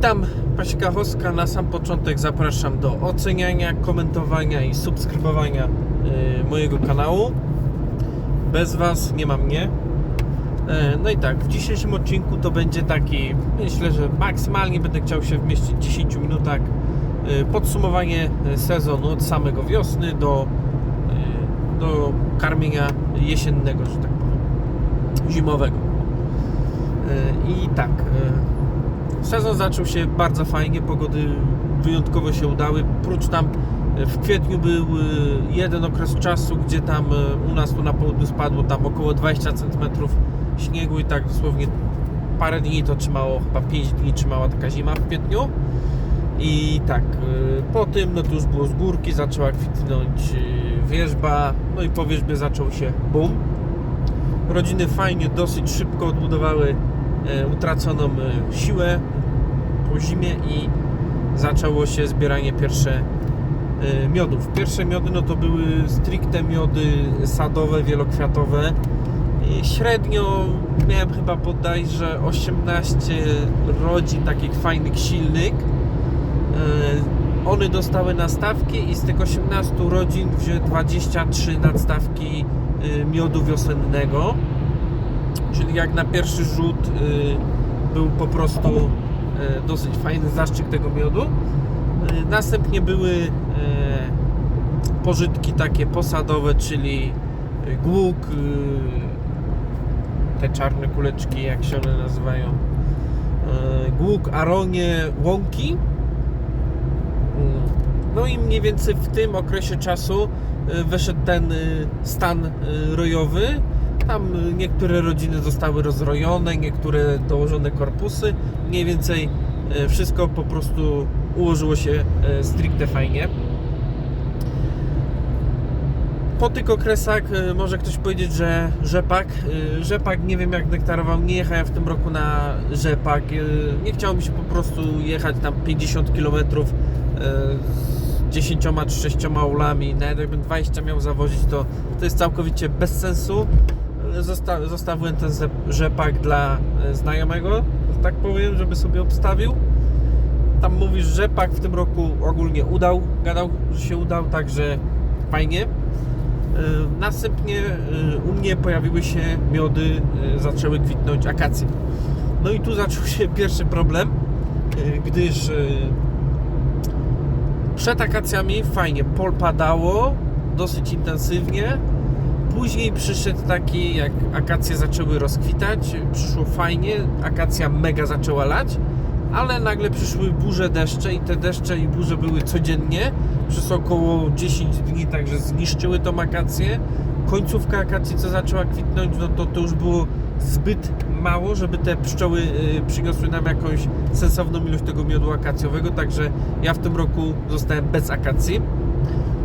Witam, Pasika Hoska. Na sam początek zapraszam do oceniania, komentowania i subskrybowania y, mojego kanału. Bez Was nie ma mnie. E, No i tak, w dzisiejszym odcinku to będzie taki, myślę, że maksymalnie będę chciał się wmieścić w 10 minutach y, podsumowanie y, sezonu od samego wiosny do, y, do karmienia jesiennego, że tak powiem, zimowego. Y, I tak, y, sezon zaczął się bardzo fajnie, pogody wyjątkowo się udały. Prócz tam y, w kwietniu był y, jeden okres czasu, gdzie tam y, u nas tu na południu spadło tam około 20 cm śniegu i tak dosłownie parę dni to trzymało, chyba 5 dni trzymała taka zima w kwietniu. I tak, po tym no to już było z górki, zaczęła kwitnąć wierzba, no i po wierzbie zaczął się boom. Rodziny fajnie, dosyć szybko odbudowały e, utraconą e, siłę po zimie i zaczęło się zbieranie pierwsze e, miodów. Pierwsze miody no to były stricte miody sadowe, wielokwiatowe. Średnio miałem chyba bodajże 18 rodzin takich fajnych, silnych. E, One dostały nastawki i z tych 18 rodzin wzięły 23 nadstawki e, miodu wiosennego. Czyli jak na pierwszy rzut y, był po prostu y, dosyć fajny zaszczyk tego miodu. Y, następnie były pożytki takie posadowe, czyli głuk, te czarne kuleczki, jak się one nazywają, głuk, aronie, łąki. Mm. No i mniej więcej w tym okresie czasu wyszedł ten stan rojowy. Tam niektóre rodziny zostały rozrojone, niektóre dołożone korpusy. Mniej więcej y, wszystko po prostu ułożyło się y, stricte fajnie. Po tych okresach y, może ktoś powiedzieć, że rzepak. Rzepak nie wiem jak nektarował, nie jechałem w tym roku na rzepak. Nie chciało się po prostu jechać tam 50 km z 10 czy 6 ulami. Nawet jakbym 20 miał zawozić, to, to jest całkowicie bez sensu. Zosta zostawiłem ten ze- rzepak dla y, znajomego, tak powiem, żeby sobie obstawił. Tam mówisz, że rzepak w tym roku ogólnie udał, gadał, że się udał, także fajnie. Y, Następnie y, u mnie pojawiły się miody, zaczęły kwitnąć akacje. No i tu zaczął się pierwszy problem, gdyż przed akacjami fajnie pol padało, dosyć intensywnie. Później przyszedł taki, jak akacje zaczęły rozkwitać, przyszło fajnie, akacja mega zaczęła lać, ale nagle przyszły burze deszcze i te deszcze i burze były codziennie przez około 10 dni, także zniszczyły tą akację. Końcówka akacji, co zaczęła kwitnąć, no to to już było zbyt mało, żeby te pszczoły y, przyniosły nam jakąś sensowną ilość tego miodu akacjowego, także ja w tym roku zostałem bez akacji.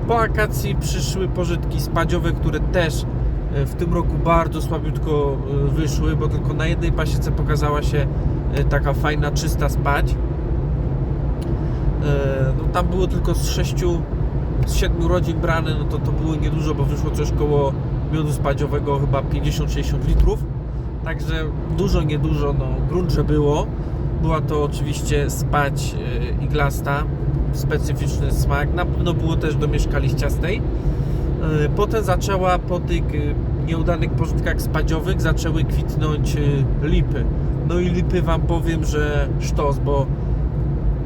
Po akacji przyszły pożytki spadziowe, które też e, w tym roku bardzo słabiutko e, wyszły, bo tylko na jednej pasiece pokazała się e, taka fajna, czysta spadź. E, No, tam było tylko z 6, z 7 rodzin brane, no to to było niedużo, bo wyszło coś koło miodu spadziowego, chyba 50-60 litrów. Także dużo, niedużo, no grunt, że było. Była to oczywiście spać e, iglasta, specyficzny smak. Na pewno było też do mieszka liściastej. E, Potem zaczęła po tych e, nieudanych pożytkach spadziowych zaczęły kwitnąć lipy. No i lipy wam powiem, że sztos, bo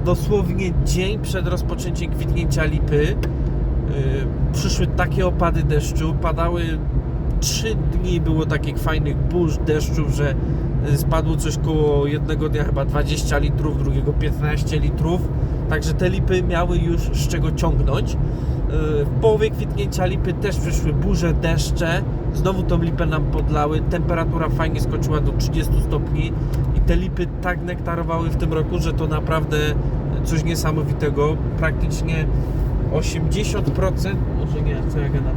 dosłownie dzień przed rozpoczęciem kwitnięcia lipy przyszły takie opady deszczu, padały trzy dni było takich fajnych burz, deszczów, że y, spadło coś koło jednego dnia chyba 20 litrów, drugiego 15 litrów. Także te lipy miały już z czego ciągnąć. Y, W połowie kwitnięcia lipy też przyszły burze, deszcze. Znowu tą lipę nam podlały. Temperatura fajnie skoczyła do 30 stopni i te lipy tak nektarowały w tym roku, że to naprawdę coś niesamowitego. Praktycznie 80%, może nie, co ja gadam,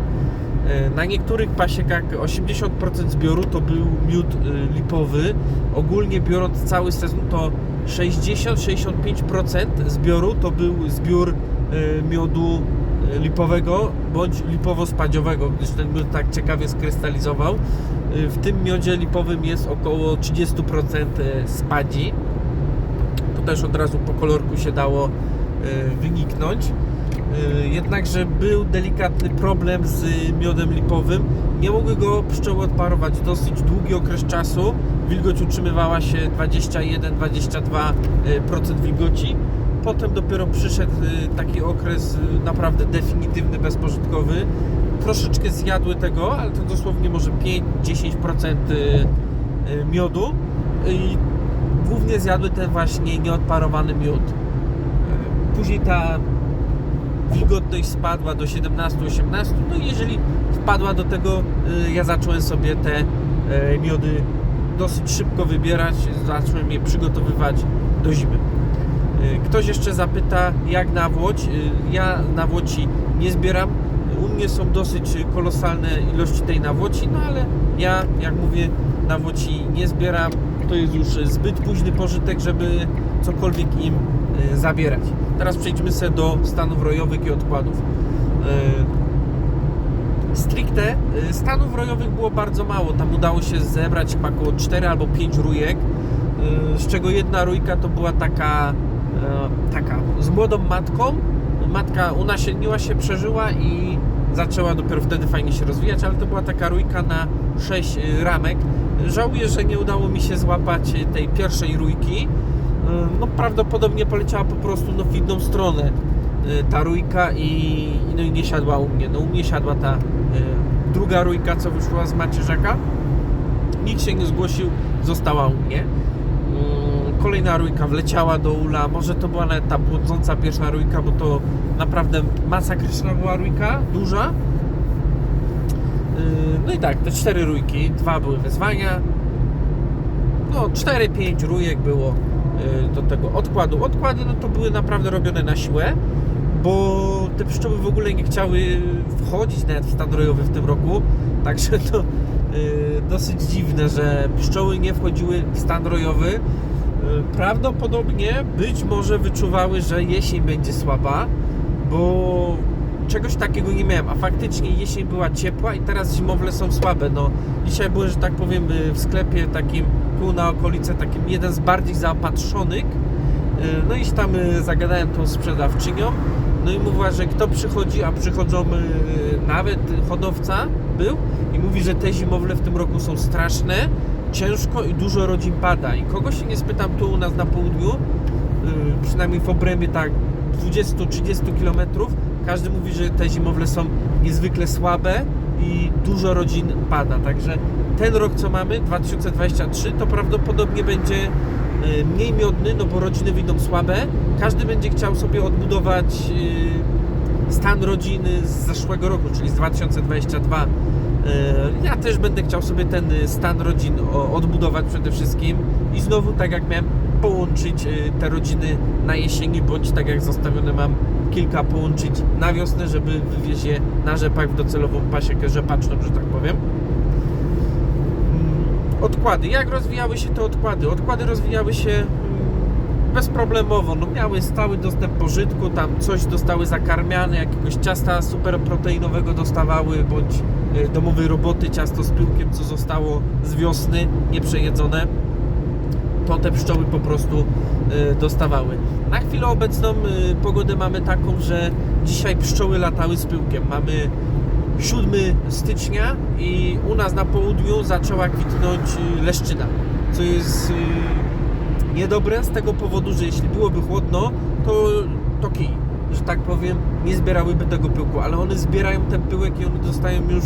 na niektórych pasiekach 80% zbioru to był miód e, lipowy. Ogólnie biorąc cały sezon to 60-65% zbioru to był zbiór e, miodu e, lipowego bądź lipowo-spadziowego, gdyż ten miód tak ciekawie skrystalizował. E, W tym miodzie lipowym jest około 30% spadzi. też od razu po kolorku się dało wyniknąć. Y, Jednakże był delikatny problem z miodem lipowym. Nie mogły go pszczoły odparować dosyć długi okres czasu. Wilgoć utrzymywała się 21-22% wilgoci. Potem dopiero przyszedł y, taki okres y, naprawdę definitywny, bezpożytkowy. Troszeczkę zjadły tego, ale to dosłownie może 5-10% y, y, miodu. I głównie zjadły ten właśnie nieodparowany miód. Później ta wilgotność spadła do 17-18, no i jeżeli wpadła do tego, y, ja zacząłem sobie te y, miody dosyć szybko wybierać, zacząłem je przygotowywać do zimy. Y, Ktoś jeszcze zapyta, jak nawłoć. Y, Ja nawłoci nie zbieram. U mnie są dosyć kolosalne ilości tej nawłoci, no ale ja, jak mówię, nawłoci nie zbieram. To jest już zbyt późny pożytek, żeby cokolwiek im zabierać. Teraz przejdźmy sobie do stanów rojowych i odkładów. Y, Stricte y, stanów rojowych było bardzo mało. Tam udało się zebrać chyba około 4 albo 5 rójek, y, z czego jedna rójka to była taka, e, taka z młodą matką. Matka unasienniła się, przeżyła i zaczęła dopiero wtedy fajnie się rozwijać, ale to była taka rójka na 6 ramek. Żałuję, że nie udało mi się złapać tej pierwszej rójki. Y, No prawdopodobnie poleciała po prostu no, w inną stronę y, ta rójka i, no, i nie siadła u mnie. No u mnie siadła ta y, druga rójka, co wyszła z macierzaka. Nikt się nie zgłosił, została u mnie. Mm, Kolejna rójka wleciała do ula. Może to była nawet ta błądząca pierwsza rójka, bo to naprawdę masakryczna była rójka, duża. No i tak, te cztery rójki, dwa były wyzwania. No, 4-5 rójek było do tego odkładu. Odkłady no to były naprawdę robione na siłę, bo te pszczoły w ogóle nie chciały wchodzić nawet w stan rojowy w tym roku. Także to yy, dosyć dziwne, że pszczoły nie wchodziły w stan rojowy. Yy, Prawdopodobnie być może wyczuwały, że jesień będzie słaba, bo czegoś takiego nie miałem, a faktycznie jesień była ciepła i teraz zimowle są słabe. No, dzisiaj byłem, że tak powiem, y, w sklepie takim tu na okolice, takim jeden z bardziej zaopatrzonych. Y, No i tam y, zagadałem tą sprzedawczynią. No i mówiła, że kto przychodzi, a przychodzą nawet hodowca był i mówi, że te zimowle w tym roku są straszne, ciężko i dużo rodzin pada. I kogo się nie spytam tu u nas na południu, przynajmniej w obrębie tak 20-30 km, każdy mówi, że te zimowle są niezwykle słabe i dużo rodzin pada. Także ten rok, co mamy, 2023, to prawdopodobnie będzie y, mniej miodny, no bo rodziny wyjdą słabe. Każdy będzie chciał sobie odbudować y, stan rodziny z zeszłego roku, czyli z 2022. Y, Ja też będę chciał sobie ten stan rodzin odbudować przede wszystkim i znowu, tak jak miałem, połączyć te rodziny na jesieni, bądź tak jak zostawione mam kilka połączyć na wiosnę, żeby wywieźć je na rzepak w docelową pasiekę rzepaczną, że tak powiem. Mm, Odkłady. Jak rozwijały się te odkłady? Odkłady rozwijały się mm, bezproblemowo. No, miały stały dostęp pożytku, tam coś dostały zakarmiane, jakiegoś ciasta superproteinowego dostawały, bądź y, domowej roboty, ciasto z pyłkiem, co zostało z wiosny, nieprzejedzone to te pszczoły po prostu y, dostawały. Na chwilę obecną y, pogodę mamy taką, że dzisiaj pszczoły latały z pyłkiem. Mamy 7 stycznia i u nas na południu zaczęła kwitnąć y, leszczyna, co jest niedobre z tego powodu, że jeśli byłoby chłodno, to, to kij, że tak powiem, nie zbierałyby tego pyłku, ale one zbierają ten pyłek i one dostają już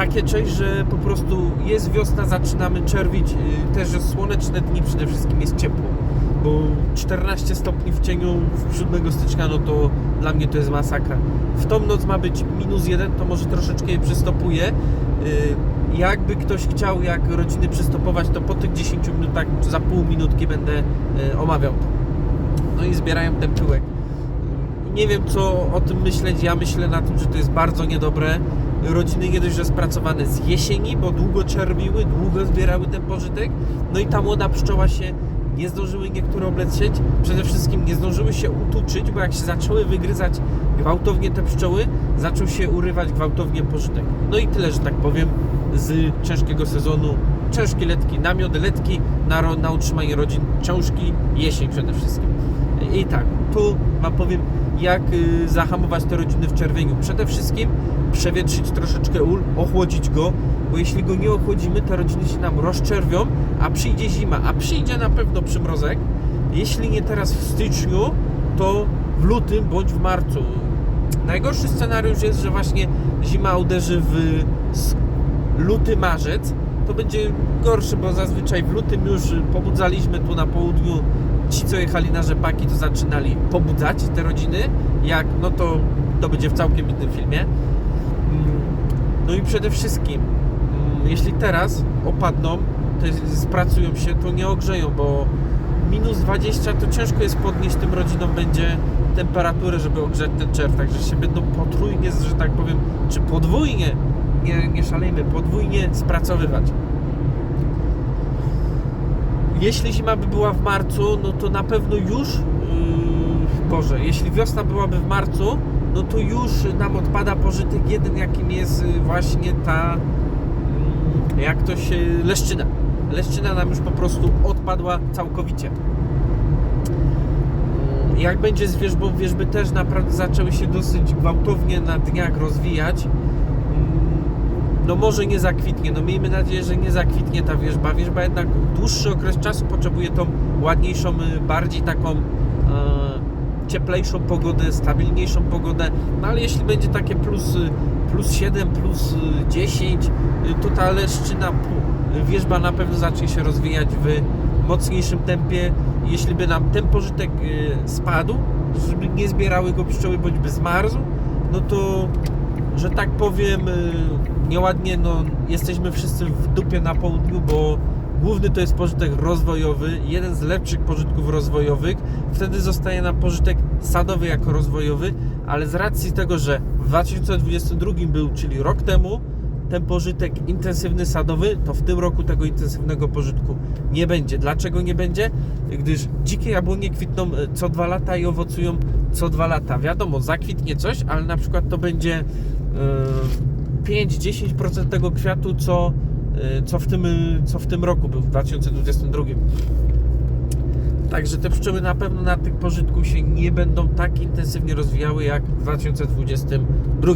takie część, że po prostu jest wiosna, zaczynamy czerwić, yy, też jest słoneczne dni, przede wszystkim jest ciepło, bo 14 stopni w cieniu w 7 stycznia, no to dla mnie to jest masakra. W tą noc ma być minus 1, to może troszeczkę je przystopuje. Yy, Jakby ktoś chciał, jak rodziny przystopować, to po tych 10 minutach, za pół minutki będę yy, omawiał to. No i zbierają ten pyłek. Nie wiem co o tym myśleć. Ja myślę na tym, że to jest bardzo niedobre. Rodziny nie dość, że spracowane z jesieni, bo długo czerwiły, długo zbierały ten pożytek. No i ta młoda pszczoła się nie zdążyły niektóre oblecieć. Przede wszystkim nie zdążyły się utuczyć, bo jak się zaczęły wygryzać gwałtownie te pszczoły, zaczął się urywać gwałtownie pożytek. No i tyle, że tak powiem, z ciężkiego sezonu ciężkie letki, namiot letki na, na utrzymanie rodzin, ciężki jesień przede wszystkim. I tak, tu Wam powiem, jak y, zahamować te rodziny w czerwieniu. Przede wszystkim przewietrzyć troszeczkę ul, ochłodzić go, bo jeśli go nie ochłodzimy, te rodziny się nam rozczerwią, a przyjdzie zima, a przyjdzie na pewno przymrozek. Jeśli nie teraz w styczniu, to w lutym bądź w marcu. Najgorszy scenariusz jest, że właśnie zima uderzy w luty, marzec. To będzie gorszy, bo zazwyczaj w lutym już pobudzaliśmy tu na południu. Ci, co jechali na rzepaki, to zaczynali pobudzać te rodziny. Jak, no to to będzie w całkiem innym filmie. No i przede wszystkim, mm, jeśli teraz opadną, to spracują się, to nie ogrzeją, bo minus 20 to ciężko jest podnieść tym rodzinom będzie temperaturę, żeby ogrzać ten czerw, także się będą potrójnie, że tak powiem, czy podwójnie, nie, nie szalejmy, podwójnie spracowywać. Jeśli zima by była w marcu, no to na pewno już, yy, Boże, jeśli wiosna byłaby w marcu, no to już nam odpada pożytek jeden, jakim jest yy, właśnie ta, mm, jak to się, leszczyna. Leszczyna nam już po prostu odpadła całkowicie. Mm, Jak będzie z wierzbą, wierzby też naprawdę zaczęły się dosyć gwałtownie na dniach rozwijać. Mm, No może nie zakwitnie, no miejmy nadzieję, że nie zakwitnie ta wierzba. Wierzba jednak dłuższy okres czasu potrzebuje tą ładniejszą, y, bardziej taką cieplejszą pogodę, stabilniejszą pogodę. No ale jeśli będzie takie plus, y, plus 7, plus y, 10, y, to ta leszczyna, wierzba na pewno zacznie się rozwijać w mocniejszym tempie. Jeśli by nam ten pożytek y, spadł, żeby nie zbierały go pszczoły, bądź by zmarzł, no to, że tak powiem, y, nieładnie, no jesteśmy wszyscy w dupie na południu, bo główny to jest pożytek rozwojowy, jeden z lepszych pożytków rozwojowych. Wtedy zostaje nam pożytek sadowy jako rozwojowy, ale z racji tego, że w 2022 był, czyli rok temu, ten pożytek intensywny sadowy, to w tym roku tego intensywnego pożytku nie będzie. Dlaczego nie będzie? Gdyż dzikie jabłonie kwitną e, co dwa lata i owocują co dwa lata. Wiadomo, zakwitnie coś, ale na przykład to będzie e, 5-10% tego kwiatu, co, e, co, w tym, e, co w tym roku był, w 2022. Także te pszczoły na pewno na tych pożytku się nie będą tak intensywnie rozwijały jak w 2022.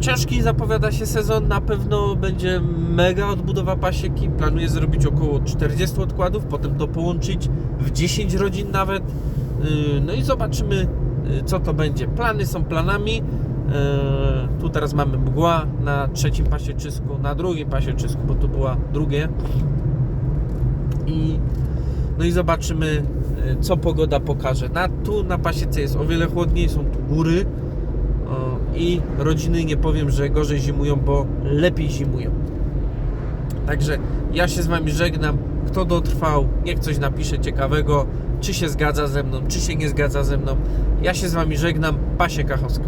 Ciężki zapowiada się sezon, na pewno będzie mega odbudowa pasieki. Planuję zrobić około 40 odkładów, potem to połączyć w 10 rodzin nawet. Yy, No i zobaczymy, co to będzie. Plany są planami. Yy, Tu teraz mamy mgła na trzecim pasie czysku, na drugim pasie czysku, bo tu była drugie. I no i zobaczymy, yy, co pogoda pokaże. Na, tu na pasiece jest o wiele chłodniej, są tu góry. I rodziny nie powiem, że gorzej zimują, bo lepiej zimują. Także ja się z Wami żegnam. Kto dotrwał, niech coś napisze ciekawego, czy się zgadza ze mną, czy się nie zgadza ze mną. Ja się z Wami żegnam. Pasie Kachowska.